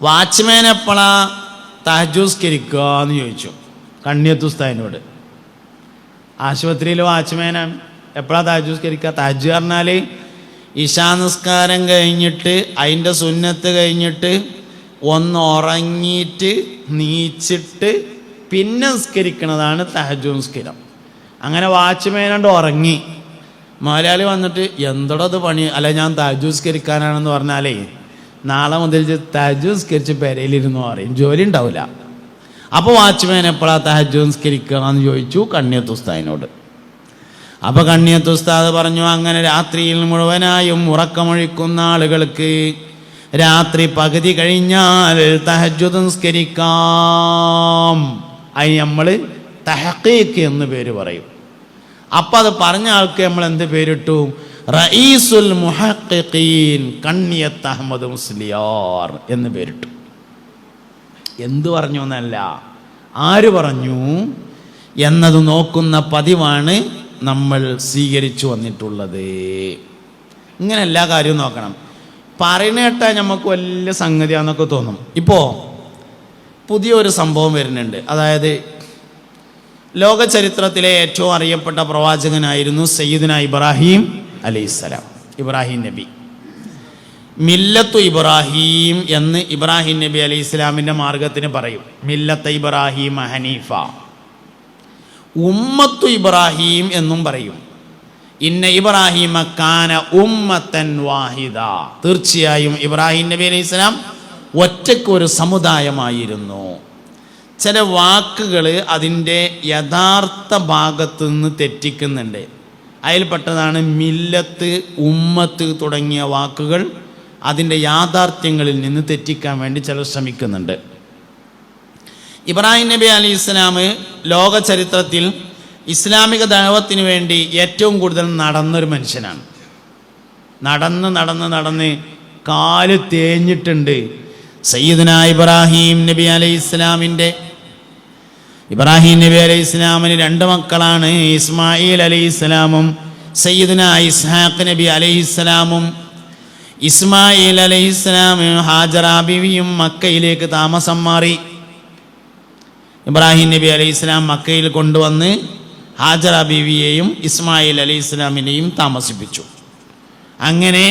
Watchman എപ്പോഴാ തഹജൂസ്കരിക്കുക എന്ന് ചോദിച്ചു. കണ്ണിയത്തുസ്താദിനോട് ആശുപത്രിയിൽ വാച്ച്മാനാണ് എപ്പോഴാ തഹജൂസ്കരിക്കുക തഹജ് പറഞ്ഞാൽ നിസ്കാരം കഴിഞ്ഞിട്ട് അതിന്റെ സുന്നത്ത് കഴിഞ്ഞിട്ട് ഒന്ന് ഉറങ്ങിയിട്ട് നീച്ചിട്ട് പിന്നെ നിസ്കരിക്കണതാണ് തഹജു നിസ്കരം അങ്ങനെ വാച്ച്മാനുണ്ട് ഉറങ്ങി. മലയാളി വന്നിട്ട് എന്തോടത് പണി? അല്ല ഞാൻ തഹജൂസ്കരിക്കാനാണെന്ന് പറഞ്ഞാലേ നാളെ മുതൽ തഹജൂസ്കരിച്ച് പെരയിലിരുന്നു പറയും. ജോലി ഉണ്ടാവില്ല അപ്പോൾ വാച്ച്മാൻ എപ്പോഴാ തഹജൂസ്കരിക്കുക എന്ന് ചോദിച്ചു കണ്ണിയത്ത് ഉസ്താദിനോട്. അപ്പോൾ കണ്ണിയത്ത് ഉസ്താദ് പറഞ്ഞു അങ്ങനെ രാത്രിയിൽ മുഴുവനായും ഉറക്കമൊഴിക്കുന്ന ആളുകൾക്ക് രാത്രി പകുതി കഴിഞ്ഞാൽ തഹജു നിസ്കരിക്കാം. അതിന് നമ്മൾ തഹക്കീക്ക് എന്ന് പേര് പറയും. അപ്പം അത് പറഞ്ഞ ആൾക്ക് നമ്മൾ എന്ത് പേരിട്ടു? റഈസുൽ മുഹക്കീൻ കണ്ണിയത്ത് അഹമ്മദ് മുസ്ലിയാർ എന്ന് പേരിട്ടു. എന്തു പറഞ്ഞു എന്നല്ല. ആര് പറഞ്ഞു? എന്നത് നോക്കുന്ന പതിവാണ് നമ്മൾ സ്വീകരിച്ചു വന്നിട്ടുള്ളത്. ഇങ്ങനെ എല്ലാ കാര്യവും നോക്കണം. പറയുന്ന കേട്ടാൽ നമുക്ക് വലിയ സംഗതിയാണെന്നൊക്കെ തോന്നും. ഇപ്പോൾ പുതിയൊരു സംഭവം വരുന്നുണ്ട്. അതായത് ലോക ചരിത്രത്തിലെ ഏറ്റവും അറിയപ്പെട്ട പ്രവാചകനായിരുന്നു സയ്യിദിന ഇബ്രാഹിം. അലൈഹിസ്സലാം ഇബ്രാഹിം നബി. മില്ലത്തു ഇബ്രാഹിം എന്ന് ഇബ്രാഹിം നബി അലൈഹി ഇസ്ലാമിന്റെ മാർഗത്തിന് പറയും. മില്ലത്ത് ഇബ്രാഹിം ഹനീഫ. ഉമ്മത്തു ഇബ്രാഹിം എന്നും പറയും. ഇന്ന ഇബ്രാഹിമ കാന ഉമ്മത്തൻ വാഹിദ. തീർച്ചയായും ഇബ്രാഹിം നബി അലൈഹി ഇസ്ലാം ഒറ്റയ്ക്ക് ഒരു സമുദായമായിരുന്നു. ചില വാക്കുകൾ അതിന്റെ യഥാർത്ഥ ഭാഗത്തു നിന്ന് തെറ്റിക്കുന്നുണ്ട്. അതിൽപ്പെട്ടതാണ് മില്ലത്ത് ഉമ്മത്ത് തുടങ്ങിയ വാക്കുകൾ അതിന്റെ യാഥാർത്ഥ്യങ്ങളിൽ നിന്ന് തെറ്റിക്കാൻ വേണ്ടി ചിലർ ശ്രമിക്കുന്നുണ്ട്. ഇബ്രാഹിം നബി അലി ഇസ്ലാം ലോക ചരിത്രത്തിൽ ഇസ്ലാമിക ദൈവത്തിന് വേണ്ടി ഏറ്റവും കൂടുതൽ നടന്നൊരു മനുഷ്യനാണ്. നടന്ന് നടന്ന് നടന്ന് കാൽ തേഞ്ഞിട്ടുണ്ട്. സയ്യിദന ഇബ്രാഹിം നബി അലൈഹി ഇസ്ലാമിന്റെ ഇബ്രാഹിം നബി അലൈഹി ഇസ്ലാമിന് രണ്ട് മക്കളാണ്. ഇസ്മായിൽ അലൈഹി ഇസ്ലാമും സയ്യിദിന ഇസ്ഹാഖ് നബി അലൈഹി ഇസ്ലാമും. ഇസ്മായിൽ അലൈഹി ഇസ്ലാം ഹാജറ ബിവിയും മക്കയിലേക്ക് താമസം മാറി. ഇബ്രാഹിം നബി അലൈഹി ഇസ്ലാം മക്കയിൽ കൊണ്ടുവന്ന് ഹാജറ ബീവിയെയും ഇസ്മായിൽ അലൈഹി ഇസ്ലാമിനെയും താമസിപ്പിച്ചു. അങ്ങനെ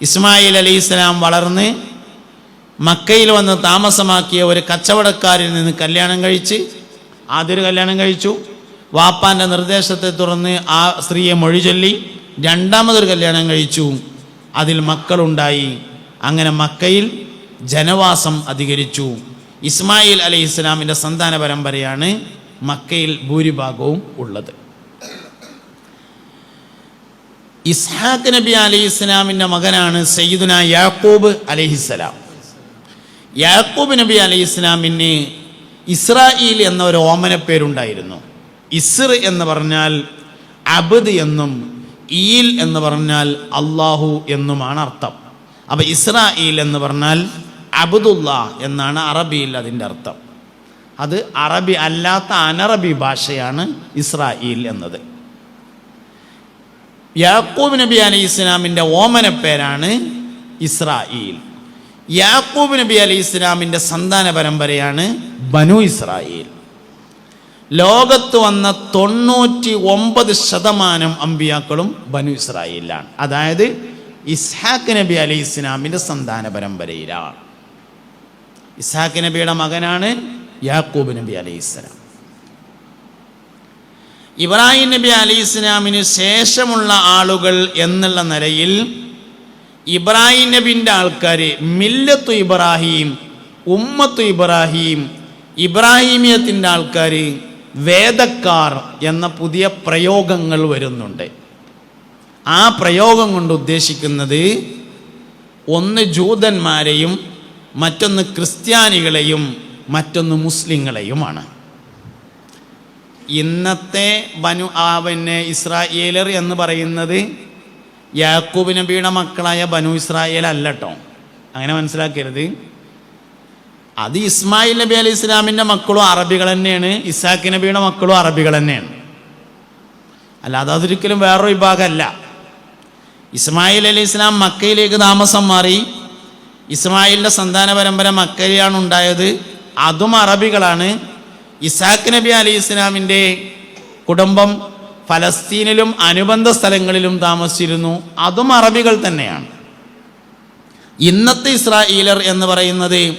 ഇസ്മായിൽ അലൈഹി ഇസ്ലാം വളർന്ന് മക്കയിൽ വന്ന് താമസമാക്കിയ ഒരു കച്ചവടക്കാരിൽ നിന്ന് കല്യാണം കഴിച്ച് ആദ്യൊരു കല്യാണം കഴിച്ചു. വാപ്പാന്റെ നിർദ്ദേശത്തെ തുടർന്ന് ആ സ്ത്രീയെ മൊഴി ചൊല്ലി രണ്ടാമതൊരു കല്യാണം കഴിച്ചു. അതിൽ മക്കളുണ്ടായി. അങ്ങനെ മക്കയിൽ ജനവാസം അധികരിച്ചു. ഇസ്മായിൽ അലി ഇസ്ലാമിന്റെ സന്താന പരമ്പരയാണ് മക്കയിൽ ഭൂരിഭാഗവും ഉള്ളത്. ഇസ്ഹാഖ് നബി അലി ഇസ്ലാമിന്റെ മകനാണ് സയ്യിദുന യാക്കൂബ് അലൈഹിസ്സലാം യാക്കൂബ് നബി അലൈഹി ഇസ്ലാമിന് ഇസ്രായേൽ എന്ന ഒരു ഓമന പേരുണ്ടായിരുന്നു. ഇസ്ർ എന്ന് പറഞ്ഞാൽ അബദ് എന്നും ഈൽ എന്ന് പറഞ്ഞാൽ അള്ളാഹു എന്നുമാണ് അർത്ഥം. അപ്പം ഇസ്രായേൽ എന്ന് പറഞ്ഞാൽ അബുദുല്ല എന്നാണ് അറബിയിൽ അതിന്റെ അർത്ഥം. അത് അറബി അല്ലാത്ത അനറബി ഭാഷയാണ് ഇസ്രായേൽ എന്നത്. യാക്കൂബ് നബി അലൈഹി ഇസ്ലാമിന്റെ ഓമന പേരാണ് ഇസ്രായേൽ യാക്കൂബ് നബി അലി ഇസ്ലാമിന്റെ സന്താന പരമ്പരയാണ് ബനു ഇസ്രായേൽ. ലോകത്ത് വന്ന തൊണ്ണൂറ്റി ഒമ്പത് ശതമാനം അമ്പിയാക്കളും ബനു ഇസ്രായേലിലാണ്. അതായത് ഇസ്ഹാഖ് നബി അലി ഇസ്ലാമിന്റെ സന്താന പരമ്പരയിലാണ്. ഇസ്ഹാഖ് നബിയുടെ മകനാണ് യാക്കൂബ് നബി അലി ഇസ്ലാം. ഇബ്രാഹിം നബി അലി ഇസ്ലാമിന് ശേഷമുള്ള ആളുകൾ എന്നുള്ള നിലയിൽ ഇബ്രാഹിം നബിന്റെ ആൾക്കാർ മില്ലത്തു ഇബ്രാഹിം ഉമ്മത്തു ഇബ്രാഹിം ഇബ്രാഹിമിയത്തിന്റെ ആൾക്കാർ വേദക്കാർ എന്ന പുതിയ പ്രയോഗങ്ങൾ വരുന്നുണ്ട്. ആ പ്രയോഗം കൊണ്ട് ഉദ്ദേശിക്കുന്നത് ഒന്ന് ജൂതന്മാരെയും മറ്റൊന്ന് ക്രിസ്ത്യാനികളെയും മറ്റൊന്ന് മുസ്ലിങ്ങളെയുമാണ്. ഇന്നത്തെ ബനു ആ പിന്നെ ഇസ്രായേലർ എന്ന് പറയുന്നത് യാക്കൂബ് നബിയുടെ മക്കളായ ബനു ഇസ്രായേൽ അല്ലട്ടോ അങ്ങനെ മനസ്സിലാക്കരുത്. അത് ഇസ്മായിൽ നബി അലി ഇസ്ലാമിന്റെ മക്കളും അറബികൾ തന്നെയാണ്. ഇസാഖ് നബിയുടെ മക്കളും അറബികൾ തന്നെയാണ്. അല്ലാതെ അതൊരിക്കലും വേറൊരു വിഭാഗമല്ല. ഇസ്മായിൽ അലി ഇസ്ലാം മക്കയിലേക്ക് താമസം മാറി ഇസ്മായിലിന്റെ സന്താന പരമ്പര മക്കയിലാണ് ഉണ്ടായത്. അതും അറബികളാണ്. ഇസാഖ് നബി അലി ഇസ്ലാമിന്റെ കുടുംബം ഫലസ്തീനിലും അനുബന്ധ സ്ഥലങ്ങളിലും താമസിച്ചിരുന്നു. അതും അറബികൾ തന്നെയാണ്. ഇന്നത്തെ ഇസ്രായേലർ എന്ന് പറയുന്നത്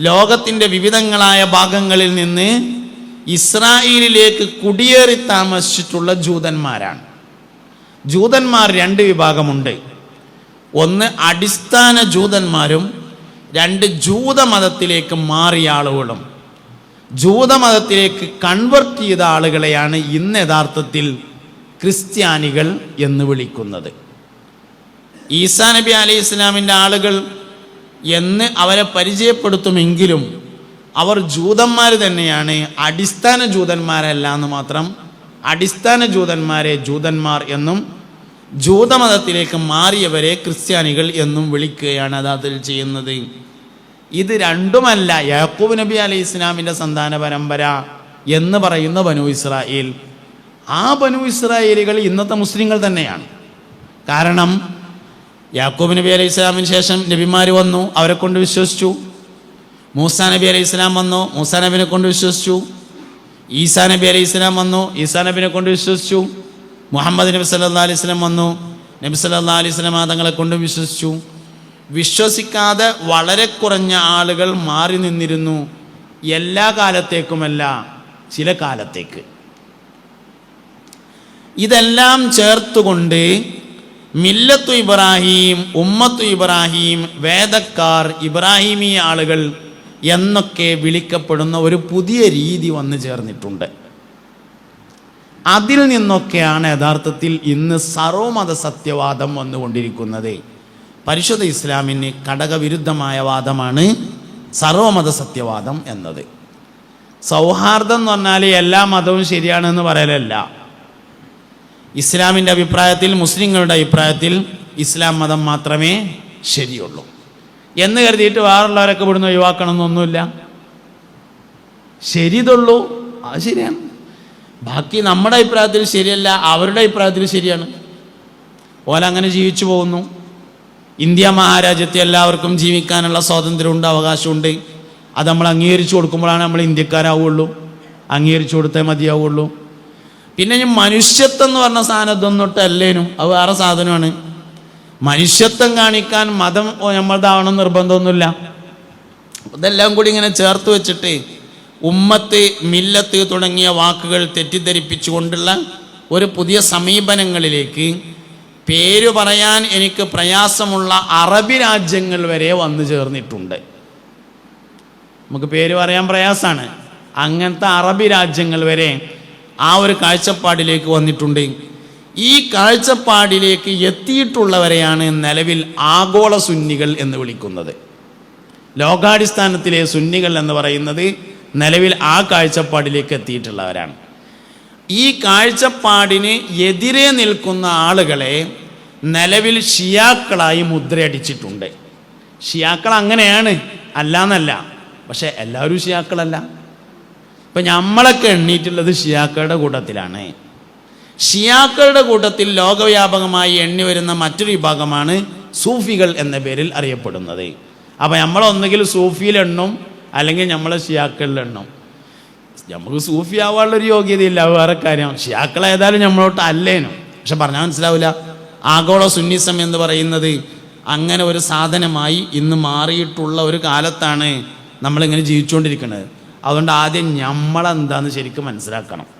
ലോകത്തിന്റെ വിവിധങ്ങളായ ഭാഗങ്ങളിൽ നിന്ന് ഇസ്രായേലിലേക്ക് കുടിയേറി താമസിച്ചിട്ടുള്ള ജൂതന്മാരാണ്. ജൂതന്മാർ രണ്ട് വിഭാഗമുണ്ട്. ഒന്ന് അടിസ്ഥാന ജൂതന്മാരും രണ്ട് ജൂതമതത്തിലേക്ക് മാറിയ ആളുകളും. ജൂതമതത്തിലേക്ക് കൺവെർട്ട് ചെയ്ത ആളുകളെയാണ് ഇന്ന് യഥാർത്ഥത്തിൽ ക്രിസ്ത്യാനികൾ എന്ന് വിളിക്കുന്നത്. ഈസാ നബി അലൈഹി ഇസ്ലാമിന്റെ ആളുകൾ എന്ന് അവരെ പരിചയപ്പെടുത്തുമെങ്കിലും അവർ ജൂതന്മാർ തന്നെയാണ്. അടിസ്ഥാന ജൂതന്മാരല്ല എന്ന് മാത്രം അടിസ്ഥാന ജൂതന്മാരെ ജൂതന്മാർ എന്നും ജൂതമതത്തിലേക്ക് മാറിയവരെ ക്രിസ്ത്യാനികൾ എന്നും വിളിക്കുകയാണ് അതാതിൽ ചെയ്യുന്നത്. ഇത് രണ്ടുമല്ല യാക്കൂബ് നബി അലൈഹി ഇസ്ലാമിന്റെ സന്താന പരമ്പര എന്ന് പറയുന്ന ബനു ഇസ്രായേൽ. ആ ബനു ഇസ്രായേലുകൾ ഇന്നത്തെ മുസ്ലിങ്ങൾ തന്നെയാണ്. കാരണം യാക്കൂബ് നബി അലൈഹി ഇസ്ലാമിന് ശേഷം നബിമാർ വന്നു അവരെ കൊണ്ട് വിശ്വസിച്ചു. മൂസാ നബി അലൈഹി ഇസ്ലാം വന്നു മൂസാ നബിനെ കൊണ്ട് വിശ്വസിച്ചു. ഈസാ നബി അലൈഹി ഇസ്ലാം വന്നു ഈസാ നബിനെ കൊണ്ട് വിശ്വസിച്ചു. മുഹമ്മദ് നബി സല്ലാ അലൈഹി സ്വലം വന്നു നബി സല്ലാ അലൈഹി സ്വലം തങ്ങളെ കൊണ്ട് വിശ്വസിച്ചു. വിശ്വസിക്കാതെ വളരെ കുറഞ്ഞ ആളുകൾ മാറി നിന്നിരുന്നു എല്ലാ കാലത്തേക്കുമല്ല ചില കാലത്തേക്ക്. ഇതെല്ലാം ചേർത്തുകൊണ്ട് മില്ലത്തു ഇബ്രാഹിം ഉമ്മത്തു ഇബ്രാഹിം വേദക്കാർ ഇബ്രാഹിമി ആളുകൾ എന്നൊക്കെ വിളിക്കപ്പെടുന്ന ഒരു പുതിയ രീതി വന്നു ചേർന്നിട്ടുണ്ട്. അതിൽ നിന്നൊക്കെയാണ് യഥാർത്ഥത്തിൽ ഇന്ന് സർവമത സത്യവാദം വന്നുകൊണ്ടിരിക്കുന്നത്. പരിശുദ്ധ ഇസ്ലാമിന് ഘടകവിരുദ്ധമായ വാദമാണ് സർവമത സത്യവാദം എന്നത്. സൗഹാർദ്ദം എന്ന് പറഞ്ഞാൽ എല്ലാ മതവും ശരിയാണെന്ന് പറയലല്ല. ഇസ്ലാമിന്റെ അഭിപ്രായത്തിൽ മുസ്ലിങ്ങളുടെ അഭിപ്രായത്തിൽ ഇസ്ലാം മതം മാത്രമേ ശരിയുള്ളൂ. എന്ന് കരുതിയിട്ട് വേറുള്ളവരൊക്കെ ഇവിടുന്ന് ഒഴിവാക്കണമെന്നൊന്നുമില്ല. ശരിതുള്ളൂ അത് ശരിയാണ്. ബാക്കി നമ്മുടെ അഭിപ്രായത്തിൽ ശരിയല്ല അവരുടെ അഭിപ്രായത്തിൽ ശരിയാണ്. ഓലങ്ങനെ ജീവിച്ചു പോകുന്നു. ഇന്ത്യ മഹാരാജ്യത്തെ എല്ലാവർക്കും ജീവിക്കാനുള്ള സ്വാതന്ത്ര്യമുണ്ട് അവകാശമുണ്ട്. അത് നമ്മൾ അംഗീകരിച്ചു കൊടുക്കുമ്പോഴാണ് നമ്മൾ ഇന്ത്യക്കാരാവുള്ളൂ. അംഗീകരിച്ചു കൊടുത്തേ മതിയാവുള്ളൂ. പിന്നെ ഞാൻ മനുഷ്യത്വം എന്ന് പറഞ്ഞ സാധനം ഇതൊന്നിട്ട് അല്ലേനും അത് വേറെ സാധനമാണ്. മനുഷ്യത്വം കാണിക്കാൻ മതം നമ്മളതാവണം നിർബന്ധമൊന്നുമില്ല. ഇതെല്ലാം കൂടി ഇങ്ങനെ ചേർത്ത് വെച്ചിട്ട് ഉമ്മത്ത് മില്ലത്ത് തുടങ്ങിയ വാക്കുകൾ തെറ്റിദ്ധരിപ്പിച്ചുകൊണ്ടുള്ള ഒരു പുതിയ സമീപനങ്ങളിലേക്ക് പേര് പറയാൻ എനിക്ക് പ്രയാസമുള്ള അറബി രാജ്യങ്ങൾ വരെ വന്നു ചേർന്നിട്ടുണ്ട്. നമുക്ക് പേര് പറയാൻ പ്രയാസമാണ് അങ്ങനത്തെ അറബി രാജ്യങ്ങൾ വരെ ആ ഒരു കാഴ്ചപ്പാടിലേക്ക് വന്നിട്ടുണ്ട്. ഈ കാഴ്ചപ്പാടിലേക്ക് എത്തിയിട്ടുള്ളവരെയാണ് നിലവിൽ ആഗോള സുന്നികൾ എന്ന് വിളിക്കുന്നത്. ലോകാടിസ്ഥാനത്തിലെ സുന്നികൾ എന്ന് പറയുന്നത് നിലവിൽ ആ കാഴ്ചപ്പാടിലേക്ക് എത്തിയിട്ടുള്ളവരാണ്. ഈ കാഴ്ചപ്പാടിന് എതിരെ നിൽക്കുന്ന ആളുകളെ നിലവിൽ ഷിയാക്കളായി മുദ്രയടിച്ചിട്ടുണ്ട്. ഷിയാക്കൾ അങ്ങനെയാണ്. അല്ലാന്നല്ല. പക്ഷെ എല്ലാവരും ഷിയാക്കളല്ല. ഇപ്പം നമ്മളൊക്കെ എണ്ണീറ്റുള്ളത് ഷിയാക്കളുടെ കൂട്ടത്തിലാണ്. ഷിയാക്കളുടെ കൂട്ടത്തിൽ ലോകവ്യാപകമായി എണ്ണി വരുന്ന മറ്റൊരു വിഭാഗമാണ് സൂഫികൾ എന്ന പേരിൽ അറിയപ്പെടുന്നത്. അപ്പം നമ്മളൊന്നുകിൽ സൂഫിയിലെണ്ണും അല്ലെങ്കിൽ നമ്മളെ ഷിയാക്കളിൽ എണ്ണും. നമുക്ക് സൂഫി ആവാനുള്ളൊരു യോഗ്യതയില്ല വേറെ കാര്യം. ഷിയാക്കൾ ഏതായാലും നമ്മളോട്ട് അല്ലേനും. പക്ഷെ പറഞ്ഞാൽ മനസ്സിലാവില്ല ആഗോള സുന്നിസം എന്ന് പറയുന്നത് അങ്ങനെ ഒരു സാധനമായി ഇന്ന് മാറിയിട്ടുള്ള ഒരു കാലത്താണ് നമ്മളിങ്ങനെ ജീവിച്ചുകൊണ്ടിരിക്കുന്നത്. അതുകൊണ്ട് ആദ്യം നമ്മളെന്താന്ന് ശരിക്കും മനസ്സിലാക്കണം.